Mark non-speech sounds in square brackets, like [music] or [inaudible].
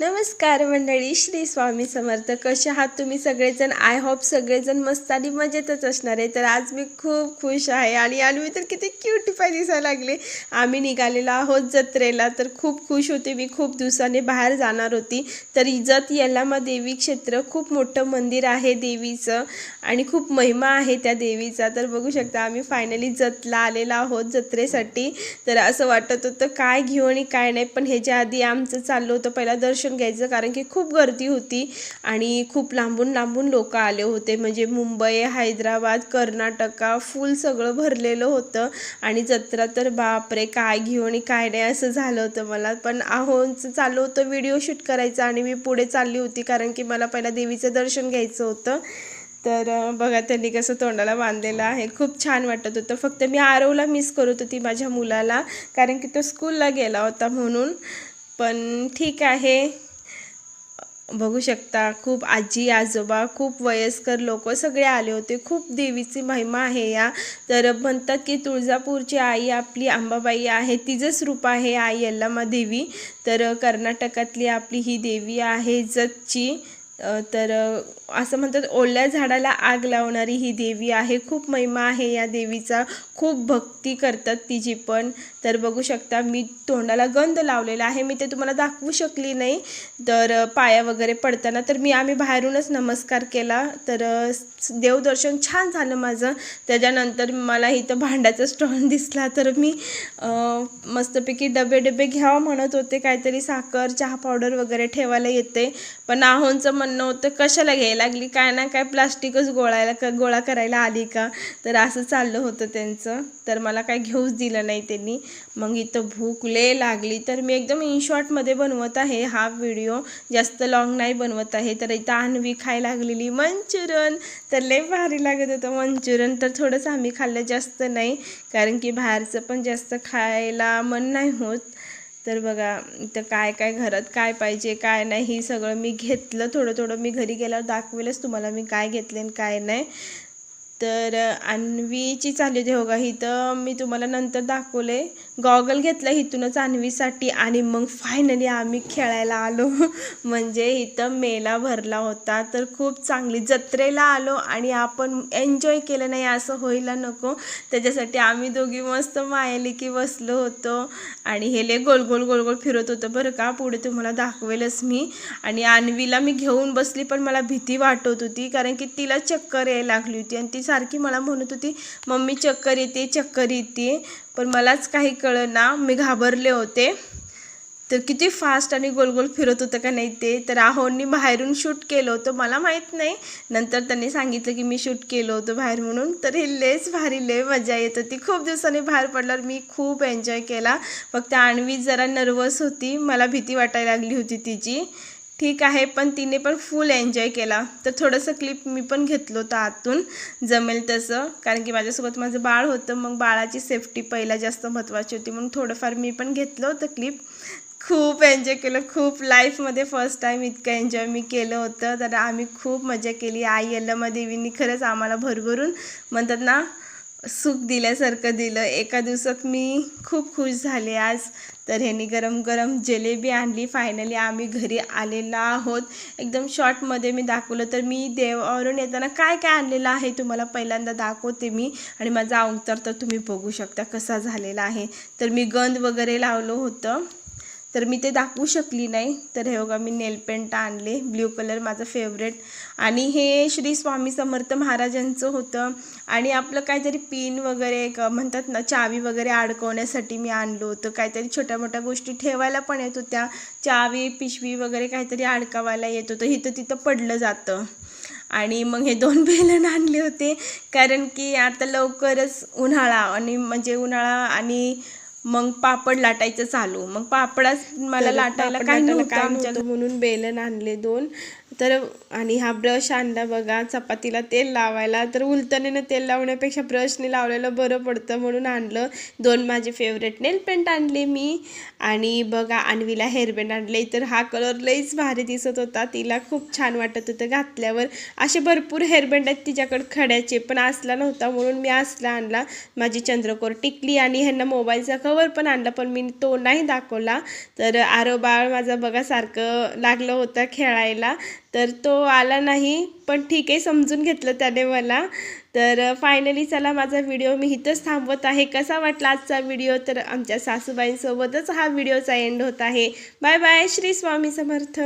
नमस्कार मंडळी श्री स्वामी समर्थ. कसे आहात तुम्ही सगळेजण? आय होप सगळेजण मस्त आणि मजेतच असणार आहे. तर आज मी खूप खुश आहे आणि मी तर किती क्युटिफाय दिसायला लागले. आम्ही निघालेलो आहोत जत्रेला तर खूप खुश होते मी. खूप दिवसाने बाहेर जाणार होती. तर इजत यल्लामा देवी क्षेत्र खूप मोठं मंदिर आहे देवीचं आणि खूप महिमा आहे त्या देवीचा. तर बघू शकता आम्ही फायनली जतला आलेलो आहोत जत्रेसाठी. तर असं वाटत होतं काय घेऊ आणि काय नाही. पण ह्याच्या आधी आमचं चाललं होतं पहिला दर्शन दर्शन घ्यायचं कारण की खूप गर्दी होती आणि खूप लांबून लांबून लोक आले होते. म्हणजे मुंबई हैदराबाद कर्नाटका फुल सगळं भरलेलं होतं. आणि जत्रा तर बापरे काय घेऊ आणि काय नाही असं झालं होतं मला. पण आहोंचं चालू होतं व्हिडिओ शूट करायचा आणि मी पुढे चालली होती कारण की मला पहिला देवीचं दर्शन घ्यायचं होतं. तर बघा त्यांनी कसं तोंडाला बांधलेलं आहे. खूप छान वाटत होतं. फक्त मी आरवला मिस करत होती माझ्या मुलाला कारण की तो स्कूलला गेला होता म्हणून. पण ठीक आहे. बघू शकता खूप आजी आजोबा खूप वयस्कर लोक सगळे आले होते. खूप देवीची महिमा आहे या. तर म्हणतात की तुळजापूरची आई आपली अंबाबाई आहे तिचंच रूप आहे आई यल्लामा देवी. तर कर्नाटकातली आपली ही देवी आहे जतची. तर असं म्हणतात ओल्या झाडाला आग लावणारी ही देवी आहे. खूप महिमा आहे या देवीचा. खूप भक्ती करतात तिची पण. तर बघू शकता मी तोंडाला गंध लावलेला आहे. मी ते तुम्हाला दाखवू शकली नाही. तर पाया वगैरे पडताना तर मी आम्ही बाहेरूनच नमस्कार केला. तर देवदर्शन छान झालं माझं. त्याच्यानंतर मला इथं भांड्याचा स्टॉल [laughs] दिसला. तर मी मस्तपैकी डबे डबे घ्यावं म्हणत होते. काहीतरी साखर चहा पावडर वगैरे ठेवायला येते. पण आहोंचं म्हणणं होतं कशाला घ्यायला लागली? काय ना काय प्लास्टिकच गोळायला क गोळा करायला आली का? तर असं चाललं होतं त्यांचं. तर मला काय घेऊच दिलं नाही त्यांनी. मग इथं भूक ले लागली. तर मी एकदम इन शॉर्टमध्ये बनवत आहे हा व्हिडिओ. जास्त लॉंग नाही बनवत आहे. तर इथं आणवी खाय लागलेली मंचुरन तर लय भारी लागत होतं मंचुरन तर थोडंसं आम्ही खाल्लं जास्त नाही. कारण की बाहेरचं पण जास्त खायला मन नाही होत. तर बघा इथं काय काय घरात काय पाहिजे काय नाही हे सगळं मी घेतलं. थोडं थोडं मी घरी गेल्यावर दाखवेलच तुम्हाला मी काय घेतले आणि काय नाही. तर अन्वीची चालली होती. हो का इथं मी तुम्हाला नंतर दाखवले. गॉगल घेतलं इथूनच अन्वीसाठी आणि मग फायनली आम्ही खेळायला आलो. [laughs] म्हणजे इथं मेला भरला होता. तर खूप चांगली जत्रेला आलो आणि आपण एन्जॉय केलं नाही असं व्हायला नको. त्याच्यासाठी आम्ही दोघी मस्त मायाली की बसलो होतो. आणि हे लय गोल गोल गोल गोल फिरत होतं बरं का. पुढे तुम्हाला दाखवेलच मी. आणि अन्वीला मी घेऊन बसली पण मला भीती वाटत होती. कारण की तिला चक्कर यायला लागली होती आणि ती सारखी मला म्हणत होती मम्मी चक्कर येते चक्कर येते. पण मलाच काही कळना मी घाबरले होते. तर किती फास्ट आणि गोल गोल फिरत होतं का नाही ते. तर आहोंनी बाहेरून शूट केलं होतं मला माहीत नाही. नंतर त्यांनी सांगितलं की मी शूट केलं होतं बाहेर म्हणून. तर हे लेस भारी लय मजा येत होती. खूप दिवसांनी बाहेर पडल्यावर मी खूप एन्जॉय केला. फक्त आणवी जरा नर्वस होती. मला भीती वाटायला लागली होती तिची. ठीक आहे पण तिने पण फुल एन्जॉय केला. तर थोडंसं क्लिप मी पण घेतलं होतं आतून. जमेल तसं. कारण की माझ्यासोबत माझं बाळ होतं मग बाळाची सेफ्टी पहिला जास्त महत्त्वाची होती. म्हणून थोडंफार मी पण घेतलं होतं क्लिप खूप एन्जॉय केलं. खूप लाईफमध्ये फर्स्ट टाईम इतकं एन्जॉय मी केलं होतं. तर आम्ही खूप मजा केली. आई यल्लमा देवींनी खरंच आम्हाला भरभरून म्हणतात ना सुख दिल्यासारखं दिलं. एका दिवसात मी खूप खुश झाले आज. तर ह्यांनी गरम गरम जिलेबी आणली. फायनली आम्ही घरी आलेलो आहोत. एकदम शॉर्टमध्ये मी दाखवलं. तर मी देवावरून येताना काय काय आणलेलं आहे तुम्हाला पहिल्यांदा दाखवते मी. आणि माझा अवतार तर तुम्ही बघू शकता कसा झालेला आहे. तर मी गंध वगैरे लावलं होतं. तर मी ते दाखवू शकली नाही. तर हे बघा मी नेल पेंट आणले ब्ल्यू कलर माझं फेवरेट आणि हे श्री स्वामी समर्थ महाराजांचं होतं. आणि आपलं काहीतरी पिन वगैरे म्हणतात ना चावी वगैरे अडकवण्यासाठी मी आणलं होतं. काहीतरी छोट्या मोठ्या गोष्टी ठेवायला पण येत होत्या. चावी पिशवी वगैरे काहीतरी अडकावायला येत होतं. इथं तिथं पडलं जातं. आणि मग हे दोन बेलन आणले होते. कारण की आता लवकरच उन्हाळा आणि म्हणजे उन्हाळा आणि मग पापड लाटायचं चालू. मग पापडाच मला लाटायला काय नव्हतं आमच्या म्हणून बेलन आणले दोन. तर आणि हा ब्रश आणला बघा चपातीला तेल लावायला तर उलटणीनं तेल लावण्यापेक्षा ब्रशने लावलेलं बरं पडतं म्हणून आणलं. दोन माझे फेवरेट नेल पेंट आणले मी. आणि बघा आणवीला हेअरबँड आणले. तर हा कलर लईच भारी दिसत होता. तिला खूप छान वाटत होतं घातल्यावर. असे भरपूर हेअरबँड आहेत तिच्याकडे खड्याचे पण असला नव्हता म्हणून मी असला आणला. माझी चंद्रकोर टिकली आणि ह्यांना मोबाईलचा कवर पण आणला पण मी तो नाही दाखवला. तर आरो बाळ माझा बघा सारखं लागलं होतं खेळायला. तर तो आला नाही पण ठीक आहे समजून घेतलं त्याने मला. तर फायनली चला माझा व्हिडिओ मी इथंच थांबवत आहे. कसा वाटला आजचा व्हिडिओ तर आमच्या सासूबाईंसोबतच हा व्हिडिओचा एंड होत आहे. Bye bye Shri Swami Samarth.